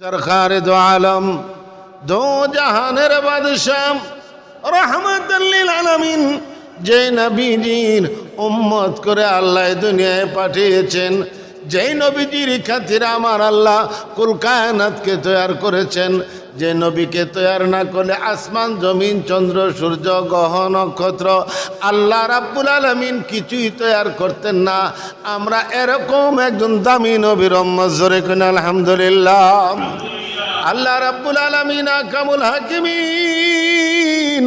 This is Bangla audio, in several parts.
সরকার দো আলম, দো জাহানের বাদশাহ রহমতুল্লিল আলমিন, যে নবীজির উম্মত করে আল্লাহ দুনিয়ায় পাঠিয়েছেন যেই নবীজির খাতিরে আমার আল্লাহ কুল কায়নাতকে তৈয়ার করেছেন, যে নবীকে তৈয়ার না করলে আসমান, জমিন, চন্দ্র, সূর্য, গ্রহ, নক্ষত্র আল্লাহ রাব্বুল আলমিন কিছুই তৈয়ার করতেন না। আমরা এরকম একজন দামি নবীর জোরে কিনা আলহামদুলিল্লাহ। আল্লাহ রাব্বুল আলমিন আকামুল হাকিমিন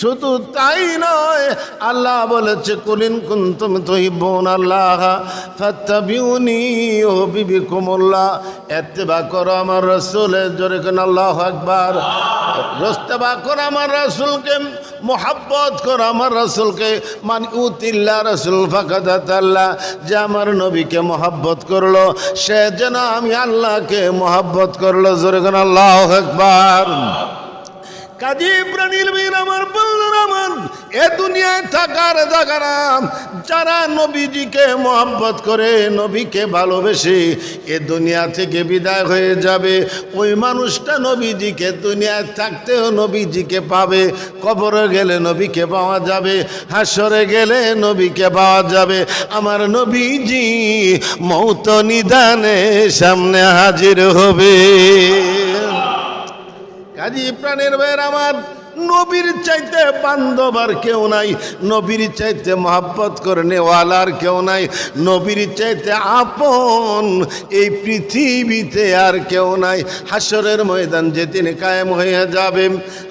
শুধু তাই নয়, আল্লাহ বলেছে, কুলিন কুন্তুম বোন আল্লাহ, ফাত্তাবিউনি ও বিবিকুমুল্লাহ ইত্তেবা করো আমার রাসূলের জোরে কোন আল্লাহু আকবার। রস্তেবা করো আমার রাসূলকে, মোহাব্বত করো আমার রাসূলকে, মান উতিল্লা রাসূল ফাকাদাত আল্লাহ যে আমার নবীকে মোহাব্বত করল, সে যেন আমি আল্লাহকে মোহাব্বত করল, জোরে কোন আল্লাহু আকবার। কাজী প্রাণীর বীর আমার বললেন এ দুনিয়ায় থাকার জাগারাম যারা নবীজিকে মোহাব্বত করে, নবীকে ভালোবেসে এ দুনিয়া থেকে বিদায় হয়ে যাবে। ওই মানুষটা নবীজিকে দুনিয়ায় থাকতেও নবীজিকে পাবে। কবরে গেলে নবীকে পাওয়া যাবে, হাসরে গেলে নবীকে পাওয়া যাবে। আমার নবীজি মৌত নিদানে সামনে হাজির হবে। কাজী প্রাণের বের আমার নবীর চাইতে বান্ধব আর কেউ নাই। নবীর চাইতে মহাব্বত করে নেওয়ালার কেউ নাই। নবীর চাইতে আপন এই পৃথিবীতে আর কেউ নাই। হাসরের ময়দান যেদিন কায়েম হয়ে যাবে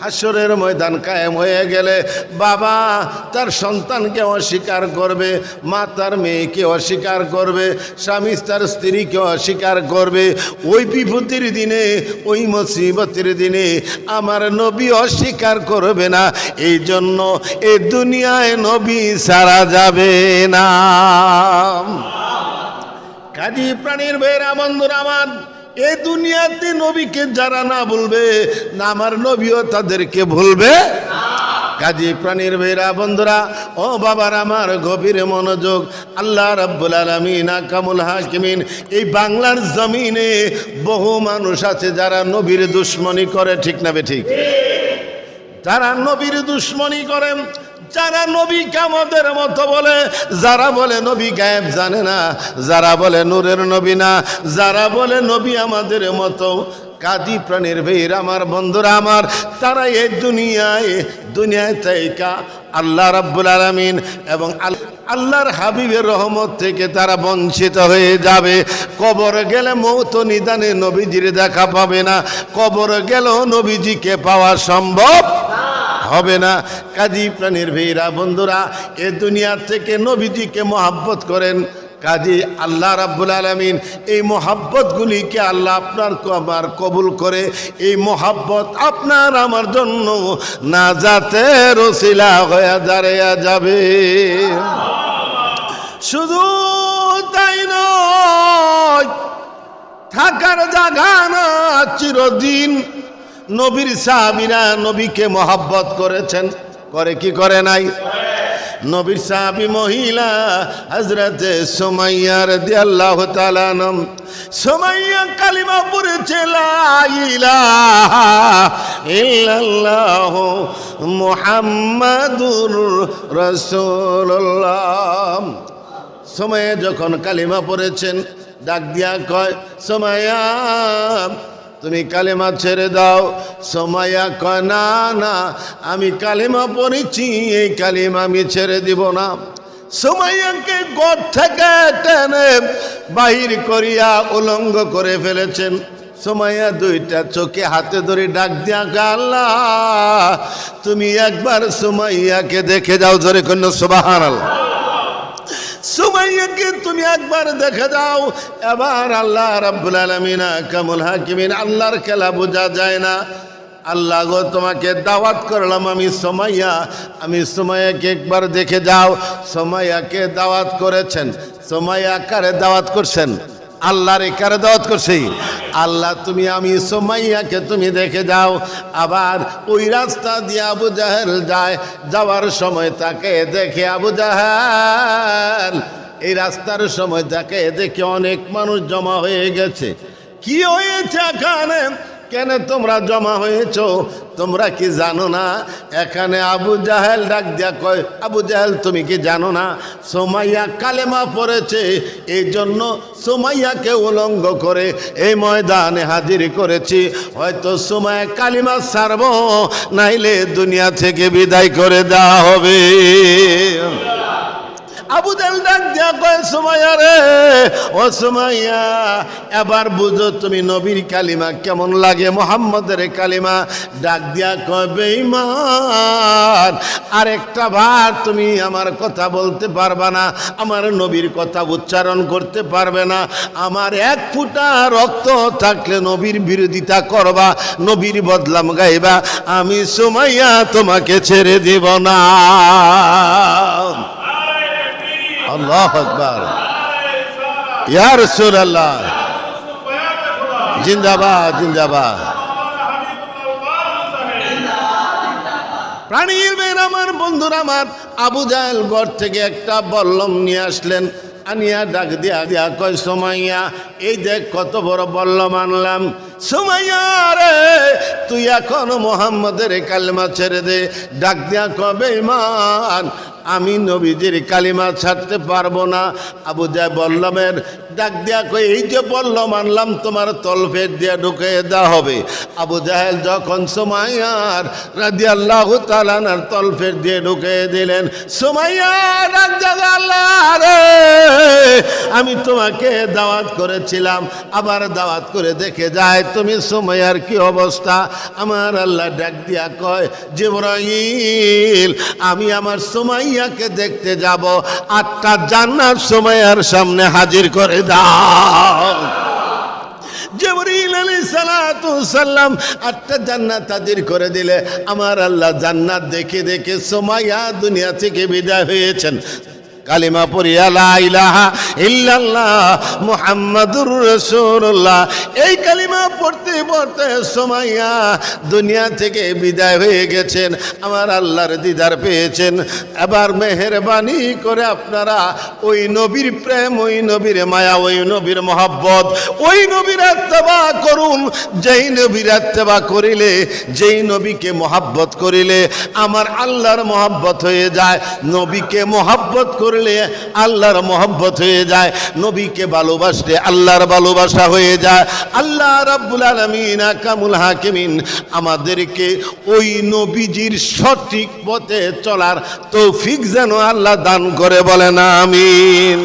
হাসরের ময়দান কায়েম হয়ে গেলে বাবা তার সন্তানকে অস্বীকার করবে, মা তার মেয়েকে অস্বীকার করবে, স্বামী তার স্ত্রীকে অস্বীকার করবে। ওই বিভূতির দিনে, ওই মুসিবতের দিনে আমার নবী অস্বীকার করবে না, এই জন্য এ দুনিয়ায় নবী সারা যাবে না। কাজী প্রাণীর বেরা বন্ধুরা আমার, এ দুনিয়াতে নবীকে যারা না বলবে না আমার নবীও তাদেরকে ভুলবে। কাজী প্রাণীর বেরা বন্ধুরা, ও বাবার আমার গভীর মনোযোগ, আল্লাহ রাব্বুল আলামিন, আকামুল হাকিমিন, এই বাংলার জমিনে বহু মানুষ আছে যারা নবীর দুশ্মনী করে, ঠিক না বে ঠিক? যারা নবীর দুশ্মনী করেন যারা নবী কামদের মতো বলে, যারা বলে নবী গায়েব জানে না, যারা বলে নূরের নবী না, যারা বলে নবী আমাদের মতো কাদি প্রাণীর ভীর আমার বন্ধুরা আমার, তারা এই দুনিয়ায় দুনিয়ায় তাইকা আল্লাহ রাব্বুল আলামিন এবং আল্লাহর হাবিবের রহমত থেকে তারা বঞ্চিত হয়ে যাবে। কবর গেলে মৌত নিদানে নবীজির দেখা পাবে না, কবর গেলেও নবীজিকে পাওয়া সম্ভব হবে না। কাজী প্রাণীর ভীরা বন্ধুরা, এ দুনিয়া থেকে নবীজিকে মহাব্বত করেন। কাজী আল্লাহ রাব্বুল আলমিন এই মোহাব্বতগুলিকে আল্লাহ আপনার আমার কবুল করে, এই মোহাব্বত আপনার আমার জন্য না যাতে রসিলা হয়ে দাঁড়িয়ে যাবে। শুধু তাই নয়, থাকার জায়গা না চিরদিন নবীর সাহাবিরা নবীকে মহাব্বত করেছেন। করে কি করে নাই? নবীর সাহাবি মহিলা হজরতে সোমাইয়ার দিয়াল্লাহ তালানম সোমাইয়া কালিমা পড়েছে ইল্লাল্লাহ মুহাম্মাদুর রাসূলুল্লাহ। সময়ে যখন কালিমা পড়েছেন, ডাক দিয়া কয় সময়া তুমি কালিমা ছেড়ে দাও। সময়া কয় না আমি কালিমা পড়েছি, এই কালিমা আমি ছেড়ে দিব না। সময়কে গড় থেকে টেনে বাহির করিয়া উলঙ্গ করে ফেলেছেন। সময়া দুইটা চোখে হাতে ধরে ডাক দিয়া আল্লাহ, তুমি একবার সুমাইয়াকে দেখে যাও ধরে কোন সুবাহান আল্লাহ সুমাইয়াকে তুমি একবার দেখে দাও। এবার আল্লাহ রাব্বুল আলামিন কামুল হাকিমিন আল্লাহর খেলা বোঝা যায় না। আল্লাহ গো, তোমাকে দাওয়াত করলাম আমি সোমাইয়া। আমি সোমাইয়াকে একবার দেখে যাও। সোমাইয়াকে দাওয়াত করেছেন। সোমাইয়া কারে দাওয়াত করছেন? আল্লাহর কারে দাওয়াত করছি? আল্লাহ, তুমি আমি সোমাইয়াকে তুমি দেখে যাও। আবার ওই রাস্তা দিয়ে আবু জাহেল যায়, যাওয়ার সময় তাকে দেখে আবু জাহেল। এই রাস্তার সময় তাকে দেখে অনেক মানুষ জমা হয়ে গেছে। কি হয়েছে এখানে? কেন তোমরা জমা হয়েছ? তোমরা কি জানো না? এখানে আবু জাহেল ডাক দিয়া কয়, আবু জাহেল, তুমি কি জানো না? সোমাইয়া কালেমা পড়েছে। এই জন্য সোমাইয়াকে উলঙ্গ করে এই ময়দানে হাজির করেছি। হয়তো সময় কালিমা সারব নাইলে দুনিয়া থেকে বিদায় করে দেওয়া হবে। ডাক দিয়া কয়, সুমাইয়া রে, ও সুমাইয়া, এবার বুঝো তুমি নবীর কালিমা কেমন লাগে, মোহাম্মদের কালিমা। ডাক দিয়া কয়, বেঈমান, আরেকটা বার তুমি আমার কথা বলতে পারবা না, আমার নবীর কথা উচ্চারণ করতে পারবে না। আমার এক ফুটা রক্ত থাকলে নবীর বিরোধিতা করবা, নবীর বদলাম গাইবা। আমি সুমাইয়া তোমাকে ছেড়ে দিব না। আল্লাহ আকবার। ইয়া রাসূলুল্লাহ। জিন্দাবাদ জিন্দাবাদ। প্রাণীর মেয়ের আমার, বন্ধুরা আমার, আবু জাহেল ঘর থেকে একটা বল্লম নিয়ে আসলেন। আনিয়া ডাক দিয়া দিয়া কয়, সোমাইয়া, এই দেখ কত বড় বল্লম আনলাম। সোমাইয়া রে, তুই এখন মোহাম্মদের কালমা ছেড়ে দে। ডাক দিয়া কবে ইমান? আমি নবীজির কালিমা ছাড়তে পারব না। আবু জয় বল্লমের ডাক দেয়া কই, এই যে বলল, মানলাম তোমার তলফের দিয়ে ঢুকে দেওয়া হবে। আবু জাহেল যখন সোমাইয়ার রাজি আল্লাহ তালানার তলফের দিয়ে ঢুকে দিলেন সোমাইয়ার আমি তোমাকে দাওয়াত করেছিলাম, আবার দাওয়াত করে দেখে যায় তুমি সোমাইয়ার কি অবস্থা? আমার আল্লাহ ডাক দিয়া কয়, জিবরাইল, আমি আমার সোমাইয়াকে দেখতে যাব, আটটা জান্নার সোমাইয়ার সামনে হাজির করে দাও। জবরিল আলী সাল্লাম আটটা জান্নাত তাদের করে দিলে। আমার আল্লাহ জান্নাত দেখে দেখে সোমাইয়া দুনিয়া থেকে বিদায় হয়েছেন। কালিমা পড়িয়া লা ইলাহা ইল্লাল্লাহ মুহাম্মাদুর রাসূলুল্লাহ। এই কালিমা পড়তে পড়তে সোমাইয়া দুনিয়া থেকে বিদায় হয়ে গেছেন, আমার আল্লাহর দিদার পেয়েছেন। এবার মেহেরবানি করে আপনারা ওই নবীর প্রেম, ওই নবীর মায়া, ওই নবীর মহাব্বত, ওই নবীর আত্মবা করুন। যেই নবীর আত্মবা করিলে, যেই নবীকে মহাব্বত করিলে, আমার আল্লাহর মহাব্বত হয়ে যায়। নবীকে মহাব্বত করলে আল্লাহর মহব্বত হয়ে যায়, নবীকে ভালোবাসলে আল্লাহর ভালোবাসা হয়ে যায়। আল্লাহ রাব্বুল আলমিন কামুল হাকিমিন আমাদেরকে ওই নবীজির সঠিক পথে চলার তৌফিক যেন আল্লাহ দান করে বলেন, আমিন।